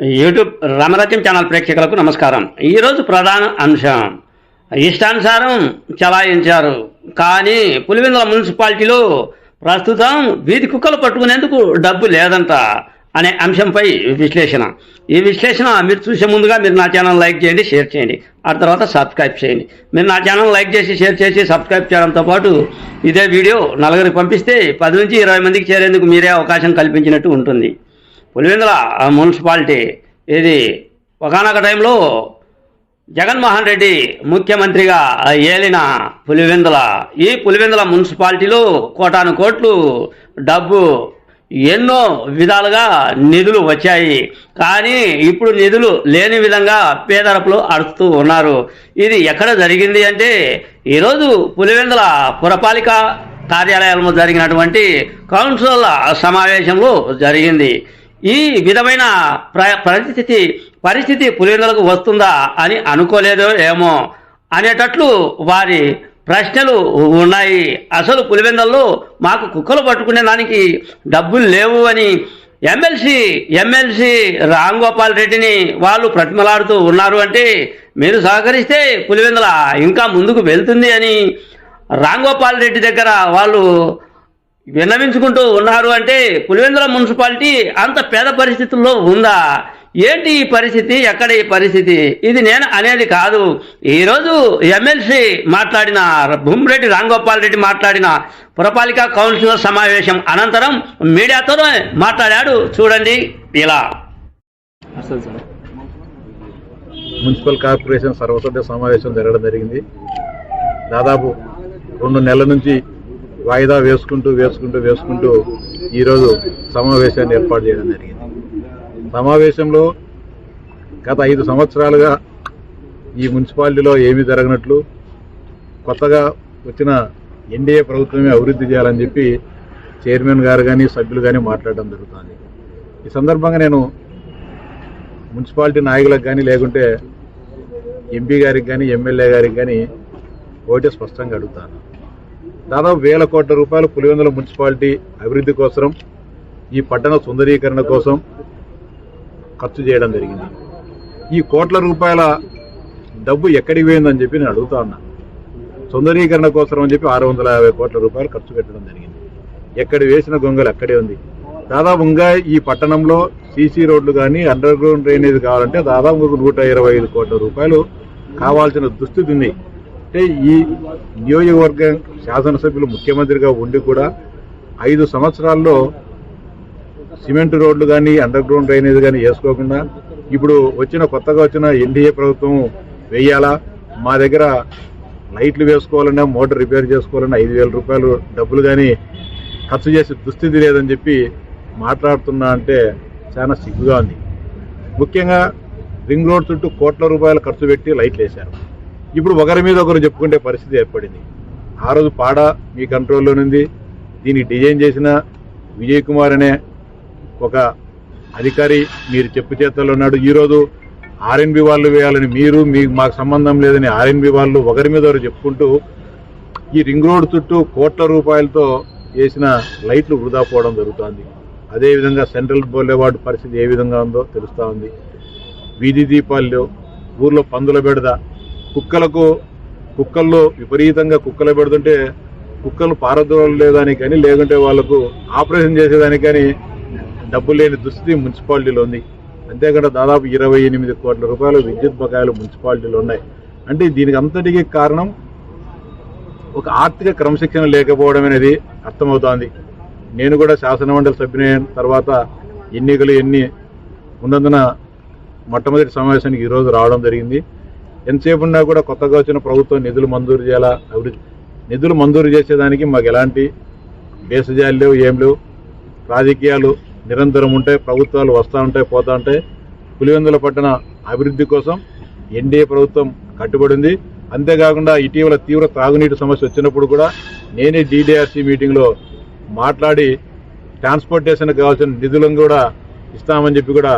YouTube రామరాజ్యం channel ప్రేక్షకులకు నమస్కారం. ఈరోజు ప్రధాన అంశం. ఇష్టానుసారం చలాయించారు. కానీ పులివెందుల మున్సిపాలిటీలో ప్రస్తుతం వీధి కుక్కలు పట్టుకునేందుకు డబ్బు లేదంట అనే అంశంపై విశ్లేషణ. ఈ విశ్లేషణ మీరు చూసే ముందుగా మీరు నా ఛానల్ లైక్ చేయండి షేర్ చేయండి. ఆ తర్వాత సబ్స్క్రైబ్ చేయండి. మీరు నా ఛానల్ లైక్ చేసి షేర్ చేసి సబ్స్క్రైబ్ చేయడంతో పాటు ఇదే వీడియో నలుగురికి పంపిస్తే పది నుంచి ఇరవై మందికి చేరేందుకు మీరే అవకాశం కల్పించినట్టు ఉంటుంది. పులివెందుల మున్సిపాలిటీ. ఇది ఒకనొక టైంలో జగన్మోహన్ రెడ్డి ముఖ్యమంత్రిగా ఏలిన పులివెందుల. ఈ పులివెందుల మున్సిపాలిటీలో కోటాను కోట్లు డబ్బు ఎన్నో విధాలుగా నిధులు వచ్చాయి. కానీ ఇప్పుడు నిధులు లేని విధంగా పేదరపులు అడుస్తూ ఉన్నారు. ఇది ఎక్కడ జరిగింది అంటే ఈరోజు పులివెందుల పురపాలిక కార్యాలయంలో జరిగినటువంటి కౌన్సిల్ సమావేశంలో జరిగింది. ఈ విధమైన ప్ర పరిస్థితి పరిస్థితి పులివెందులకు వస్తుందా అని అనుకోలేదో ఏమో అనేటట్లు వారి ప్రశ్నలు ఉన్నాయి. అసలు పులివెందల్లో మాకు కుక్కలు పట్టుకునే దానికి డబ్బులు లేవు అని ఎమ్మెల్సీ ఎమ్మెల్సీ రామ్ గోపాల్ రెడ్డిని వాళ్ళు ప్రతిమలాడుతూ ఉన్నారు అంటే మీరు సహకరిస్తే పులివెందుల ఇంకా ముందుకు వెళ్తుంది అని రామ్ గోపాల్ రెడ్డి దగ్గర వాళ్ళు విన్నవించుకుంటూ ఉన్నారు అంటే పులివెందుల మున్సిపాలిటీ అంత పేద పరిస్థితుల్లో ఉందా? ఏంటి ఈ పరిస్థితి? ఎక్కడ ఈ పరిస్థితి? ఇది నేను అనేది కాదు. ఈరోజు ఎమ్మెల్సీ మాట్లాడిన భూమిరెడ్డి రాంగోపాల్ రెడ్డి మాట్లాడిన పురపాలిక కౌన్సిలర్ సమావేశం అనంతరం మీడియాతో మాట్లాడాడు. చూడండి ఇలా. మున్సిపల్ కార్పొరేషన్ సర్వసభ్య సమావేశం జరగడం జరిగింది. దాదాపు రెండు నెలల నుంచి వాయిదా వేసుకుంటూ వేసుకుంటూ వేసుకుంటూ ఈరోజు సమావేశాన్ని ఏర్పాటు చేయడం జరిగింది. సమావేశంలో గత ఐదు సంవత్సరాలుగా ఈ మున్సిపాలిటీలో ఏమీ జరగనట్లు కొత్తగా వచ్చిన ఎన్డీఏ ప్రభుత్వమే అభివృద్ధి చేయాలని చెప్పి చైర్మన్ గారు కానీ సభ్యులు కానీ మాట్లాడడం జరుగుతుంది. ఈ సందర్భంగా నేను మున్సిపాలిటీ నాయకులకు కానీ లేకుంటే ఎంపీ గారికి కానీ ఎమ్మెల్యే గారికి కానీ ఓటే స్పష్టంగా అడుగుతాను. దాదాపు వేల కోట్ల రూపాయలు పులివెందుల మున్సిపాలిటీ అభివృద్ధి కోసం ఈ పట్టణ సుందరీకరణ కోసం ఖర్చు చేయడం జరిగింది. ఈ కోట్ల రూపాయల డబ్బు ఎక్కడికి పోయిందని చెప్పి నేను అడుగుతా ఉన్నా. సుందరీకరణ కోసం అని చెప్పి ఆరు వందల యాభై కోట్ల రూపాయలు ఖర్చు పెట్టడం జరిగింది. ఎక్కడ వేసిన గొంగలు అక్కడే ఉంది. దాదాపు ఇంకా ఈ పట్టణంలో సీసీ రోడ్లు కానీ అండర్ గ్రౌండ్ డ్రైనేజ్ కావాలంటే దాదాపు నూట ఇరవై ఐదు కోట్ల రూపాయలు కావాల్సిన దుస్థితి ఉంది అంటే ఈ నియోజకవర్గం శాసనసభ్యులు ముఖ్యమంత్రిగా ఉండి కూడా ఐదు సంవత్సరాల్లో సిమెంట్ రోడ్లు కానీ అండర్ గ్రౌండ్ డ్రైనేజ్ కానీ వేసుకోకుండా ఇప్పుడు వచ్చిన కొత్తగా వచ్చిన ఎన్డీఏ ప్రభుత్వం వెయ్యాలా మా దగ్గర లైట్లు వేసుకోవాలన్నా మోటార్ రిపేర్ చేసుకోవాలన్నా ఐదు వేల రూపాయలు డబ్బులు కానీ ఖర్చు చేసే దుస్థితి లేదని చెప్పి మాట్లాడుతున్నా అంటే చాలా సిగ్గుగా ఉంది. ముఖ్యంగా రింగ్ రోడ్ చుట్టూ కోట్ల రూపాయలు ఖర్చు పెట్టి లైట్లు వేశారు. ఇప్పుడు ఒకరి మీద ఒకరు చెప్పుకునే పరిస్థితి ఏర్పడింది. ఆ రోజు పాడ మీ కంట్రోల్లోనుంది దీన్ని డిజైన్ చేసిన విజయ్ కుమార్ అనే ఒక అధికారి మీరు చెప్పు చేతల్లో ఉన్నాడు. ఈరోజు ఆర్ఎన్బి వాళ్ళు వేయాలని మీరు మీ మాకు సంబంధం లేదని ఆర్ఎన్బి వాళ్ళు ఒకరి మీద ఒకరు చెప్పుకుంటూ ఈ రింగ్ రోడ్ చుట్టూ కోట్ల రూపాయలతో వేసిన లైట్లు వృధా పోవడం జరుగుతోంది. అదేవిధంగా సెంట్రల్ బోలేవార్డు పరిస్థితి ఏ విధంగా ఉందో తెలుస్తూ ఉంది. వీధి దీపాల్లో ఊర్లో పందుల బెడద కుక్కలకు కుక్కల్లో విపరీతంగా కుక్కలు పెడుతుంటే కుక్కలు పారదోలేదానికి కానీ లేకుంటే వాళ్ళకు ఆపరేషన్ చేసేదానికి కానీ డబ్బు లేని దుస్థితి మున్సిపాలిటీలో ఉంది. అంతేకాకుండా దాదాపు ఇరవై ఎనిమిది కోట్ల రూపాయలు విద్యుత్ బకాయిలు మున్సిపాలిటీలో ఉన్నాయి. అంటే దీనికి అంతటికీ కారణం ఒక ఆర్థిక క్రమశిక్షణ లేకపోవడం అనేది అర్థమవుతోంది. నేను కూడా శాసనమండలి సభ్యుని తర్వాత ఎన్నికలు ఎన్ని ఉన్నందున మొట్టమొదటి సమావేశానికి ఈరోజు రావడం జరిగింది. ఎంతసేపు ఉన్నా కూడా కొత్తగా వచ్చిన ప్రభుత్వం నిధులు మంజూరు చేయాలా? అభివృద్ధి నిధులు మంజూరు చేసేదానికి మాకు ఎలాంటి దేశజాలు లేవు ఏం లేవు. రాజకీయాలు నిరంతరం ఉంటాయి ప్రభుత్వాలు వస్తూ ఉంటాయి పోతూ ఉంటాయి. పులివెందుల పట్టణ అభివృద్ధి కోసం ఎన్డీఏ ప్రభుత్వం కట్టుబడి ఉంది. అంతేకాకుండా ఇటీవల తీవ్ర తాగునీటి సమస్య వచ్చినప్పుడు కూడా నేనే డీడీఆర్సీ మీటింగ్లో మాట్లాడి ట్రాన్స్పోర్టేషన్కి కావాల్సిన నిధులను కూడా ఇస్తామని చెప్పి కూడా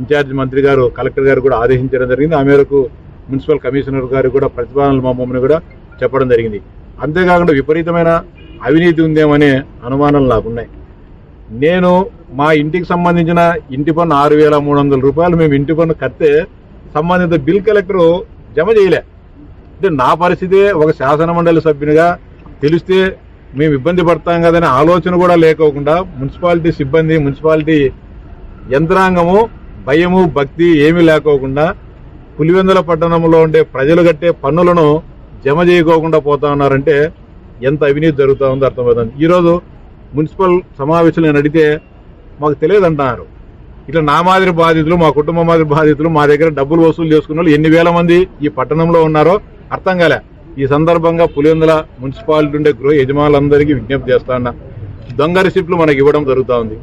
ఇన్ఛార్జ్ మంత్రి గారు కలెక్టర్ గారు కూడా ఆదేశించడం జరిగింది. ఆ మేరకు మున్సిపల్ కమిషనర్ గారు కూడా ప్రతిపాదనలు మమ్మల్ని కూడా చెప్పడం జరిగింది. అంతేకాకుండా విపరీతమైన అవినీతి ఉందేమనే అనుమానాలు నాకున్నాయి. నేను మా ఇంటికి సంబంధించిన ఇంటి పన్ను ఆరు వేల మూడు వందల రూపాయలు మేము ఇంటి పన్ను కడితే సంబంధిత బిల్ కలెక్టర్ జమ చేయలే. అంటే నా పరిస్థితి ఒక శాసన మండలి సభ్యునిగా తెలిస్తే మేము ఇబ్బంది పడతాం కదనే ఆలోచన కూడా లేకోకుండా మున్సిపాలిటీ సిబ్బంది మున్సిపాలిటీ యంత్రాంగము భయము భక్తి ఏమీ లేకోకుండా పులివెందుల పట్టణంలో ఉండే ప్రజలు కట్టే పన్నులను జమ చేయకోకుండా పోతా ఉన్నారంటే ఎంత అవినీతి జరుగుతూ ఉందో అర్థమవుతుంది. ఈరోజు మున్సిపల్ సమావేశంలో నేను అడిగితే మాకు తెలియదు అంటున్నారు ఇట్లా నా మాదిరి బాధితులు మా కుటుంబ మాదిరి బాధితులు మా దగ్గర డబ్బులు వసూలు చేసుకున్న వాళ్ళు ఎన్ని వేల మంది ఈ పట్టణంలో ఉన్నారో అర్థం కాలే. ఈ సందర్భంగా పులివెందుల మున్సిపాలిటీ ఉండే గృహ యజమానులందరికీ విజ్ఞప్తి చేస్తా ఉన్నా. దొంగ రిసిప్ట్లు మనకి ఇవ్వడం జరుగుతూ ఉంది.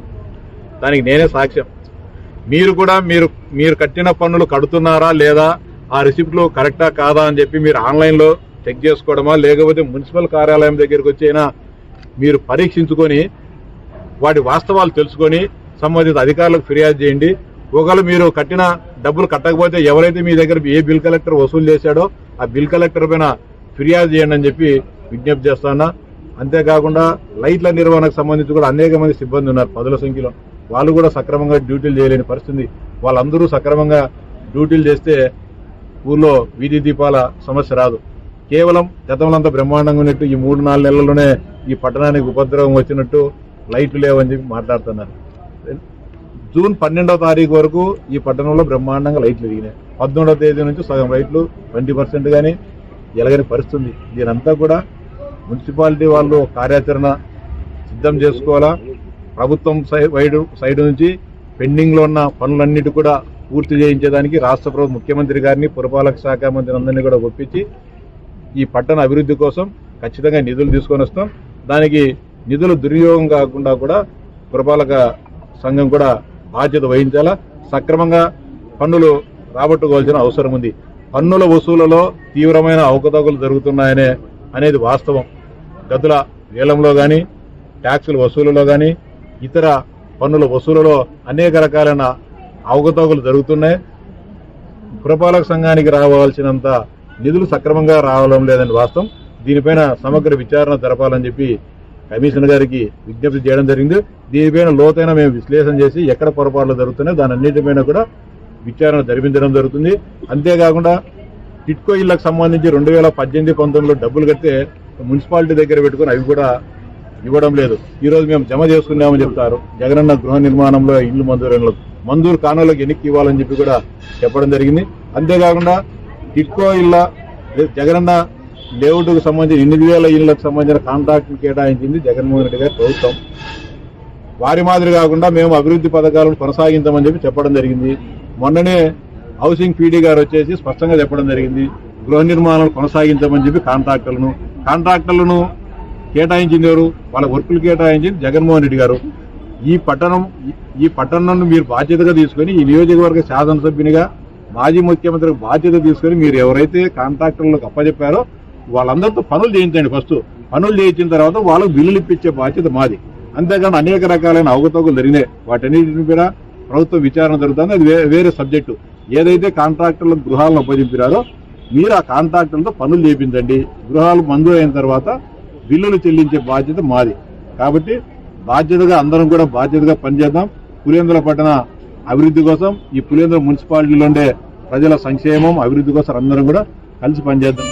దానికి నేనే సాక్ష్యం. మీరు కూడా మీరు మీరు కట్టిన పన్నులు కడుతున్నారా లేదా ఆ రిసిప్ట్లు కరెక్టా కాదా అని చెప్పి మీరు ఆన్లైన్లో చెక్ చేసుకోవడమా? లేకపోతే మున్సిపల్ కార్యాలయం దగ్గరికి అయినా మీరు పరీక్షించుకొని వాటి వాస్తవాలు తెలుసుకొని సంబంధిత అధికారులకు ఫిర్యాదు చేయండి. ఒకవేళ మీరు కట్టిన డబ్బులు కట్టకపోతే ఎవరైతే మీ దగ్గర ఏ బిల్ కలెక్టర్ వసూలు చేశాడో ఆ బిల్ కలెక్టర్ పైన ఫిర్యాదు చేయండి అని చెప్పి విజ్ఞప్తి చేస్తానా అంతేకాకుండా లైట్ల నిర్వహణకు సంబంధించి కూడా అనేక మంది సిబ్బంది ఉన్నారు పదుల సంఖ్యలో. వాళ్ళు కూడా సక్రమంగా డ్యూటీలు చేయలేని పరిస్థితి. వాళ్ళందరూ సక్రమంగా డ్యూటీలు చేస్తే ఊర్లో వీధి దీపాల సమస్య రాదు. కేవలం గతంలో బ్రహ్మాండంగా ఉన్నట్టు ఈ మూడు నాలుగు నెలల్లోనే ఈ పట్టణానికి ఉపద్రవం వచ్చినట్టు లైట్లు లేవని చెప్పి మాట్లాడుతున్నారు. జూన్ పన్నెండవ తారీఖు వరకు ఈ పట్టణంలో బ్రహ్మాండంగా లైట్లు ఎదిగినాయి పద్మూడవ తేదీ నుంచి సగం లైట్లు ట్వంటీ పర్సెంట్ కానీ ఎలాగని పరిస్థితుంది. దీనంతా కూడా మున్సిపాలిటీ వాళ్ళు కార్యాచరణ సిద్ధం చేసుకోవాలా? ప్రభుత్వం సైడ్ సైడ్ నుంచి పెండింగ్లో ఉన్న పనులన్నిటి కూడా పూర్తి చేయించేదానికి రాష్ట్ర ప్రభుత్వ ముఖ్యమంత్రి గారిని పురపాలక శాఖ మంత్రి అందరినీ కూడా ఒప్పించి ఈ పట్టణ అభివృద్ధి కోసం ఖచ్చితంగా నిధులు తీసుకొని వస్తాం. దానికి నిధులు దుర్వినియోగం కాకుండా కూడా పురపాలక సంఘం కూడా బాధ్యత వహించాలా? సక్రమంగా పన్నులు రాబట్టుకోవాల్సిన అవసరం ఉంది. పన్నుల వసూలలో తీవ్రమైన అవకతవకలు జరుగుతున్నాయనే అనేది వాస్తవం. గదుల వేలంలో కానీ ట్యాక్సుల వసూలులో కానీ ఇతర పన్నుల వసూలులో అనేక రకాలైన అవకతవకలు జరుగుతున్నాయి. పురపాలక సంఘానికి రావాల్సినంత నిధులు సక్రమంగా రావడం లేదని వాస్తవం. దీనిపైన సమగ్ర విచారణ జరపాలని చెప్పి కమిషనర్ గారికి విజ్ఞప్తి చేయడం జరిగింది. దీనిపైన లోతైన మేము విశ్లేషణ చేసి ఎక్కడ పొరపాట్లు జరుగుతున్నాయో దాని అన్నిటిపైన కూడా విచారణ జరిపించడం జరుగుతుంది. అంతేకాకుండా టిట్కో ఇళ్ళకు సంబంధించి రెండు వేల పద్దెనిమిది పంతొమ్మిదిలో డబ్బులు కడితే మున్సిపాలిటీ దగ్గర పెట్టుకుని అవి కూడా ఇవ్వడం లేదు. ఈ రోజు మేము జమ చేసుకున్నామని చెప్తారు. జగనన్న గృహ నిర్మాణంలో ఇల్లు మంజూరు మంజూరు కానోళ్ళకి ఎన్నిక ఇవ్వాలని చెప్పి కూడా చెప్పడం జరిగింది. అంతేకాకుండా టిట్కో ఇళ్ళ జగనన్న లేఅవుట్కు సంబంధించి ఎనిమిది వేల ఇళ్ళకు సంబంధించిన కాంట్రాక్ట్ కేటాయించింది జగన్మోహన్ రెడ్డి గారి ప్రభుత్వం. వారి మాదిరి కాకుండా మేము అభివృద్ధి పథకాలను కొనసాగించామని చెప్పి చెప్పడం జరిగింది. మొన్ననే హౌసింగ్ పీడీ గారు వచ్చేసి స్పష్టంగా చెప్పడం జరిగింది. గృహ నిర్మాణాలు కొనసాగించమని చెప్పి కాంట్రాక్టర్లను. కాంట్రాక్టర్లను కేటాయించింది ఎవరు వాళ్ళ వర్కులు కేటాయించింది జగన్మోహన్ రెడ్డి గారు. ఈ పట్టణం ఈ పట్టణాన్ని మీరు బాధ్యతగా తీసుకొని ఈ నియోజకవర్గ శాసనసభ్యునిగా మాజీ ముఖ్యమంత్రి బాధ్యత తీసుకొని మీరు ఎవరైతే కాంట్రాక్టర్లకు అప్పచెప్పారో వాళ్ళందరితో పనులు చేయించండి ఫస్ట్. పనులు చేయించిన తర్వాత వాళ్ళకు బిల్లులు ఇప్పించే బాధ్యత మాది. అంతేకాని అనేక రకాలైన అవకతవకలు జరిగినాయి. వాటన్నిటిని కూడా ప్రభుత్వం విచారణ జరుగుతుంది. అది వేరే సబ్జెక్టు. ఏదైతే కాంట్రాక్టర్లకు గృహాలను అప్పచెప్పారో మీరు ఆ కాంట్రాక్టర్లతో పనులు చేయించండి. గృహాలు మంజూరు అయిన తర్వాత బిల్లులు చెల్లించే బాధ్యత మాది. కాబట్టి బాధ్యతగా అందరం కూడా బాధ్యతగా పనిచేద్దాం. పులేంద్ర పట్టణ అభివృద్ధి కోసం ఈ పులేంద్ర మున్సిపాలిటీలో ఉండే ప్రజల సంక్షేమం అభివృద్ధి కోసం అందరం కూడా కలిసి పనిచేద్దాం.